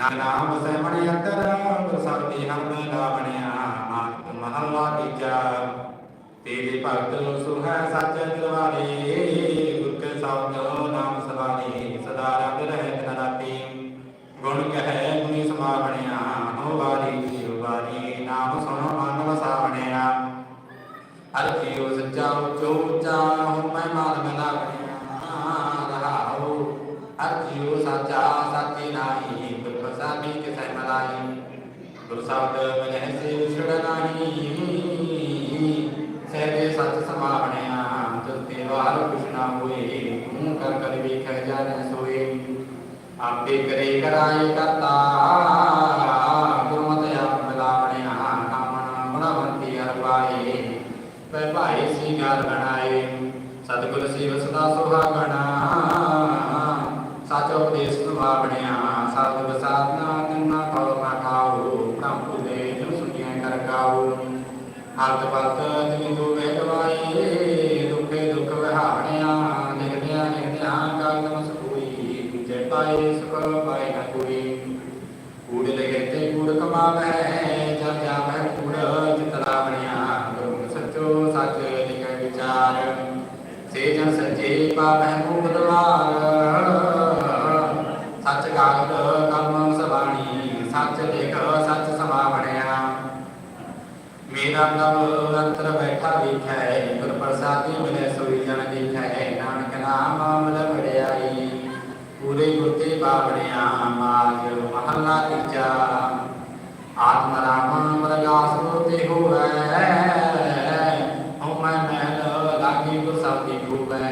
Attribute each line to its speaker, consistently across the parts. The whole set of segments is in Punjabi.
Speaker 1: ਨਾਮ ਸਹਿਮਣ ਅੰਤਰ ਪ੍ਰਸਾਦੀ ਹਮ ਲਾਵਣਿਆ ਮਾਤ ਮਹੱਲਾ ਤੀਜਾ ਤੇਰੇ ਭਗਤ ਸੁਹੈ ਸੱਚ ਦਰਵਾਰੇ, ਗੁਰ ਕੇ ਸ਼ਬਦ ਗੁਰ ਸ਼ਬਦ ਮਨਹਿ ਸੇ ਸਹਿਜੇ ਸੱਚ ਸਮਾਵਣਿਆ ਜਦ ਤੇ ਵਾਰ ਕੁਛ ਹੋਏ ਤੂੰ ਕਰ ਕਰ ਵੇਖੈ ਜਾਣੈ ਸੋਏ ਆਪੇ ਕਰੇ ਕਰਾਏ ਕਰਤਾ ਗੁਰਮਤਿ ਆਪ ਮਿਲਾਵਣਿਆ ਕਾਮਣ ਬਣਵੰਤੀ ਹਰ ਪੈ ਭਾਈ ਸੀ ਬਣਾਏ ਸਤਿਗੁਰ ਸੇਵ ਸਦਾ ਸੁਹਾਗਣਾ ਸਾਚੋ ਉਪਦੇਸ਼ ਸੁਭਾਵਣਿਆ ਸਤਿ ਵਸਾਦਨਾ ਤਿੰਨਾ ਕਉ ਨਾ ਖਾਓ ਬ੍ਰਹਮ ਦੇ ਜੋ ਸੁਣਿਆ ਹਰਤ ਪਤ ਜਿਨੀ ਤੂੰ ਦੁਖੇ ਦੁਖ ਵਹਾਣਿਆ ਨਿਗਦਿਆਂ ਨਿਗਦਿਆਂ ਗਲ ਨਮਸ ਹੋਈ ਤੁਝੇ ਪਾਏ ਸੁਖ ਪਾਏ ਨ ਕੋਈ। ਕੂੜ ਲਗੇ ਤੇ ਕੂੜ ਕਮਾਵੈ ਜਦ ਜਾਵੈ ਕੂੜ ਚਿਤ ਲਾਵਣਿਆ ਗੁਰੂ ਸੱਚੋ ਸੱਚ ਲਿਖੈ ਵਿਚਾਰ। ਸੇ ਜਨ ਸੱਚੇ ਪਾਵੈ ਮੂਖ ਦਵਾਰ। ਸੱਚ ਗਾਗਤ ਕਲਮ ਸਬਾਣੀ, ਸੱਚ ਲਿਖ ਸੱਚ ਸਮਾਵਣਿਆ ਮੇਰਾ ਨਵ ਅੰਤਰ ਬੈਠਾ ਵੇਖੈ ਗੁਰ ਪ੍ਰਸਾਦੀ ਮਿਲੇ, ਸੋਈ ਜਨ ਦੇਖੈ, ਨਾਨਕ ਨਾਮ ਅਮਲ ਵੜਿਆਈ ਪੂਰੇ ਗੁਰਤੇ ਬਾਵੜਿਆ ਮਾਜ ਮਹੱਲਾ ਤੀਜਾ। ਆਤਮ ਰਾਮ ਮਰਗਾਸ ਹੋਤੇ ਹੋਵੈ ਹਉ ਮੈਂ ਮਹਿਲ ਲਾਗੀ ਗੁਰ ਸਬਦੀ ਹੋਵੈ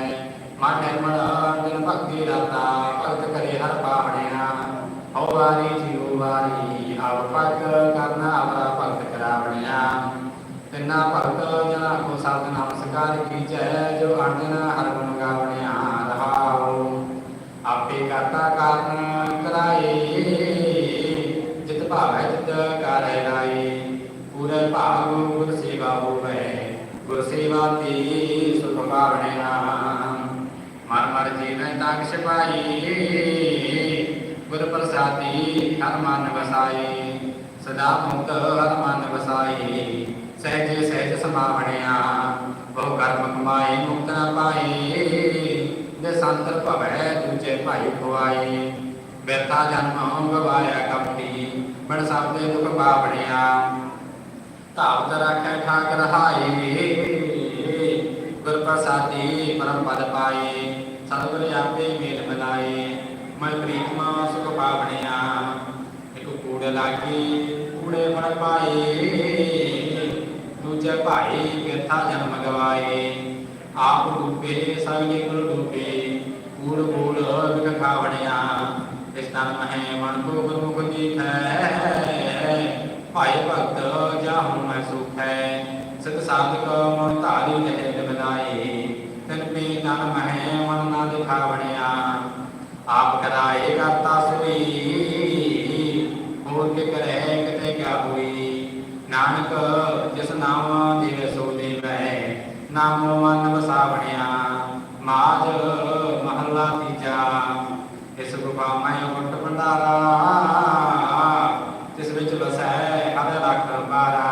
Speaker 1: ਮਨ ਨਿਰਮਲ ਦਿਨ ਭਗਤੀ ਰਤਾ, ਭਗਤ ਕਰੇ ਹਰ ਪਾਵਣਿਆ। ਹਉ ਵਾਰੀ, ਜੀਉ ਵਾਰੀ ਆਵ ਪਗ ਕਰਨਾ ਆਵਰਾ ਭਗਤ ਕਰਾਵਣਿਆ ਤਿੰਨਾ ਭਗਤ ਜਨਾ ਕੋ ਸਬਦ ਨਮਸਕਾਰ ਕੀਜੈ ਜੋ ਅਣਜਨ ਹਰ ਗੁਣ ਗਾਵਣਿਆ ਰਹਾਉ ਆਪੇ ਕਰਤਾ ਕਾਰਨ ਕਰਾਏ, ਜਿਤ ਭਾਵੈ ਜਿਤ ਕਰੇ ਲਾਏ। ਪੂਰੇ ਭਾਵ ਗੁਰ ਸੇਵਾ ਹੋਵੇ, ਗੁਰ ਸੇਵਾ ਤੇ ਸੁਖ ਪਾਵਣਿਆ ਮਰ ਮਰ ਜੀਵੈ ਤਾਕ ਸਿਪਾਈ ਗੁਰ ਪ੍ਰਸਾਦੀ ਹਰ ਮਨ ਵਸਾਈ ਸਦਾ ਮੁਕਤ ਹਰ ਮਨ ਵਸਾਈ ਸਹਿਜ ਸਹਿਜ ਸਮਾਵਣਿਆ ਬਹੁ ਕਰਮ ਕਮਾਏ ਮੁਕਤ ਨ ਪਾਏ ਦੇ ਸੰਤਰ ਭਵੈ ਦੂਜੇ ਭਾਈ ਖੁਆਏ ਬੈਠਾ ਜਨਮ ਗਵਾਇਆ ਕਪਟੀ ਬਣ ਸਬਦੇ ਦੁਖ ਪਾਵਣਿਆ ਧਾਵ ਤ ਰੱਖੈ ਠਾਕ ਰਹਾਏ ਗੁਰ ਪ੍ਰਸਾਦੀ ਪਰਮ ਪਦ ਪਾਏ ਸਤਿਗੁਰ ਆਪੇ ਮੇਲ ਮਿਲਾਏ ਮੈਂ ਪ੍ਰੀਤਮਾ ਸੁਖ ਪਾਵਣਿਆ ਇਕ ਕੂੜ ਲਾਗੀ ਕੂੜੇ ਫੜ ਪਾਏ ਦੂਜੇ ਭਾਈ ਕਿਰਥਾ ਜਨਮ ਗਵਾਏ ਆਪ ਡੂਬੇ ਸਗਲੇ ਗੁਰ ਡੂਬੇ ਕੂੜ ਕੂੜ ਵਿਖ ਖਾਵਣਿਆ ਇਸ ਭਾਈ ਭਗਤ ਜਾਹੂ ਮੈਂ ਸੁਖੈ ਸਤ ਸਾਧਕ ਮਨ ਧਾਰੀ ਲਹਿ ਬਨਾਏ ਤਨ ਪੀ ਤਨ ਮਹਿ ਮਨ ਨਾ ਦਿਖਾਵਣਿਆ ਆਪ ਕਰਾਏ ਕਰਤਾ ਸੋਈ ਹੋਰ ਕੇ ਕਰੇ ਕਿਤੇ ਕਿਆ ਹੋਈ ਨਾਨਕ ਜਿਸ ਨਾਮ ਸੋ ਦੇਵੈ, ਨਾਮ ਮਨ ਵਸਾਵਣਿਆ ਮਾਜ ਮਹੱਲਾ ਤੀਜਾ। ਇਸ ਗੁਫਾ ਮੈਂ ਗੁੱਟ ਭੰਡਾਰਾ ਤਿਸ ਵਿੱਚ ਵਸੈ ਹਰ ਲਖ ਬਾਰਾ।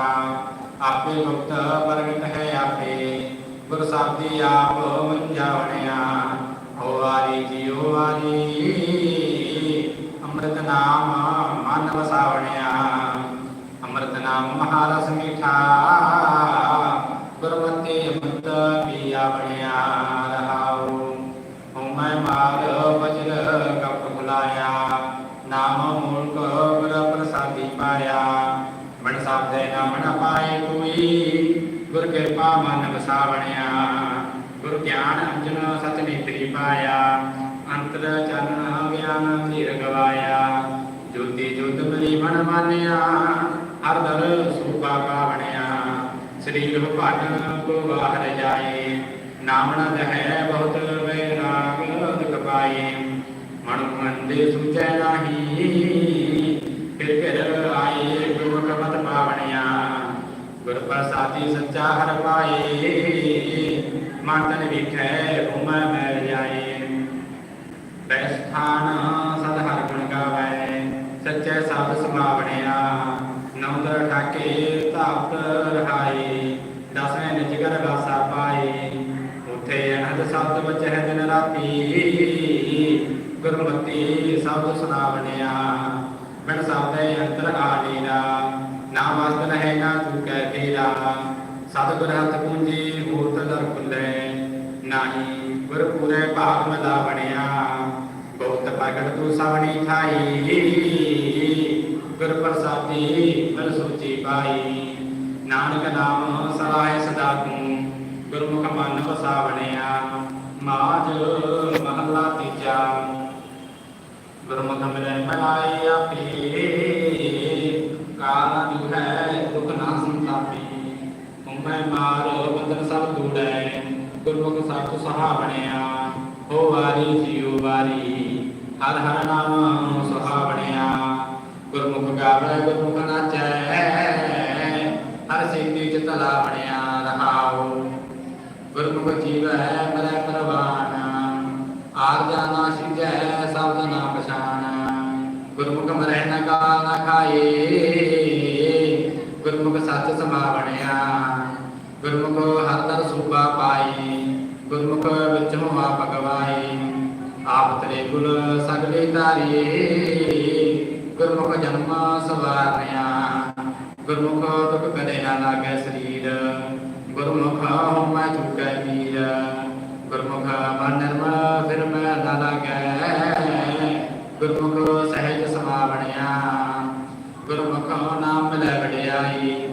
Speaker 1: ਆਪੇ ਗੁਪਤ ਪ੍ਰਗਟ ਹੈ ਆਪੇ, ਗੁਰ ਸਾਬਦੀ ਆਪ ਮੰਜਾਵਣਿਆ ਹੋ ਵਾਰੀ ਜੀਉ ਵਾਰੀ ਅੰਮ੍ਰਿਤ ਨਾਮ ਮਨ ਵਸਾਵਣਿਆ। ਨਾਮ ਮਹਾਰਸ ਮੀਠਾ। ਗੁਰਮਤਿ ਅੰਮ੍ਰਿਤ ਪੀਆ ਬਣਿਆ ਰਹਾਉ। ਹਉ ਮੈਂ ਮਾਰ ਵਜਨ ਕਪ ਬੁਲਾਇਆ। ਨਾਮ ਮੂਲਕ ਗੁਰ ਪ੍ਰਸਾਦੀ ਪਾਇਆ। ਬਣ ਸਾਬਦੇ ਨਾਮ ਨ ਪਾਏ ਕੋਈ। ਗੁਰ ਕਿਰਪਾ ਮਨ ਵਸਾਵਣਿਆ। ਗੁਰ ਗਿਆਨ ਅੰਜਨ ਸਚ ਨੇਤਰੀ ਪਾਇਆ। ਅੰਤਰ ਚਰਨ ਗਿਆਨ ਧੀਰ ਗਵਾਇਆ। ਜੋਤੀ ਜੋਤ ਬਲੀ ਬਣ ਮਾਨਿਆ। ਹਰ ਦਰ ਸੂਪਾ ਪਾਵਣਿਆ ਸਰੀਰ ਭਨ ਕੋ ਬਾਹਰ ਜਾਏ ਨਾਮ ਨ ਬਹੁਤ ਵੈਰਾਗ ਦੁਖ ਪਾਏ ਮਨ ਮੰਦੇ ਸੁਝੈ ਨਾਹੀ, ਫਿਰ ਫਿਰ ਆਏ ਗੁਰੂ ਮਤ ਪਾਵਣਿਆ। ਗੁਰ ਪ੍ਰਸਾਦੀ ਸੱਚਾ ਹਰ ਪਾਏ, ਮਨ ਤਨ ਵਿਖੈ ਹੁਮੈ ਮੈਲ ਜਾਏ। ਬੈਸਥਾਨ ਸਦ ਹਰ ਗੁਣ ਗਾਵੈ, ਸੱਚੇ ਸਬਦ ਨੌਦਰ ਠਾਕੇ ਧਾਤ ਰਹਾਈ ਦਸਵੇਂ ਨਿਜਗਰ ਗਾਸਾ ਪਾਈ ਉਥੇ ਅਨੰਦ ਸ਼ਬਦ ਬਚਹਿ ਦਿਨ ਰਾਤੀ, ਗੁਰਮਤੀ ਸਬਦ ਸੁਣਾਵਣਿਆ ਬਿਨ ਸਬਦੇ ਅੰਤਰ ਆਲੀਰਾ ਨਾ ਵਸਤ ਨਹਿ, ਨਾ ਤੂੰ ਕਹਿ ਤੇਰਾ ਸਤਿਗੁਰ ਹੱਥ ਪੂੰਜੀ ਮੂਰਤ ਦਰ ਖੁੱਲੇ ਨਾਹੀ ਗੁਰ ਪੂਰੇ ਭਾਗ ਮਲਾ ਬਣਿਆ। ਬਹੁਤ ਪ੍ਰਗਟ ਤੂੰ ਸਵਣੀ ਥਾਈ ਗੁਰ ਪ੍ਰਸਾਦੀ ਮਨ ਸੋਚੀ ਪਾਈ ਨਾਨਕ ਨਾਮ ਸਲਾਹੇ ਸਦਾ ਤੂੰ ਗੁਰਮੁਖ ਮਨ ਵਸਾਵਣਿਆ। ਮਾਜ ਮਹੱਲਾ ਤੀਜਾ। ਗੁਰਮੁਖ ਮਿਲੈ ਮਨਾਈ ਆਪੀ। ਕਾਲ ਜੁ ਹੈ, ਦੁਖ ਨਾ ਸੰਤਾਪੀ। ਉਮੈ ਮਾਰ, ਬੰਧਨ ਸਭ ਦੂੜੈ ਗੁਰਮੁਖ ਸਤਿ ਸੁਹਾਵਣਿਆ। ਹੋ ਵਾਰੀ, ਜੀਉ ਵਾਰੀ। ਹਰ ਹਰ ਨਾਮ ਸੁਹਾਵਣਿਆ। ਗੁਰਮੁਖ ਗਾਵੇ ਗੁਰਮੁਖ ਨਾਚੈ। ਹਰ ਸਿੱਧੀ ਚਿਤ ਲਾਵਣਿਆ ਰਹਾਉ। ਗੁਰਮੁਖ ਜੀਵੈ ਮਰੈ ਪਰਵਾਨ। ਆਰ ਜਾਨਾ ਸਿਜੈ ਸਬਦ ਨਾ ਪਛਾਨ। ਗੁਰਮੁਖ ਮਰੈ ਨ ਕਾਲ ਨ ਖਾਏ। ਗੁਰਮੁਖ ਸੱਚ ਸਮਾਵਣਿਆ ਗੁਰਮੁਖ ਹਰ ਦਰ ਸੂਬਾ ਪਾਈ ਗੁਰਮੁਖ ਵਿੱਚੋਂ ਆਪ ਗਵਾਈ ਆਪ ਤਰੇ ਗੁਰ ਸਗਲੇ ਤਾਰੇ ਗੁਰਮੁਖ ਜਨਮ ਸਵਾਰਨਿਆ ਗੁਰਮੁਖ ਦੁਖ ਕਦੇ ਨਾ ਲਾਗੈ ਸਰੀਰ ਗੁਰਮੁਖ ਹਉਮੈ ਚੁਕੈ ਵੀਰ ਗੁਰਮੁਖ ਮਨ ਨਿਰਮਲ ਫਿਰ ਮੈਂ ਨਾ ਲਾਗੈ ਗੁਰਮੁਖ ਸਹਿਜ ਸਮਾਵਣਿਆ ਗੁਰਮੁਖ ਨਾਮ ਲੈ ਵਡਿਆਈ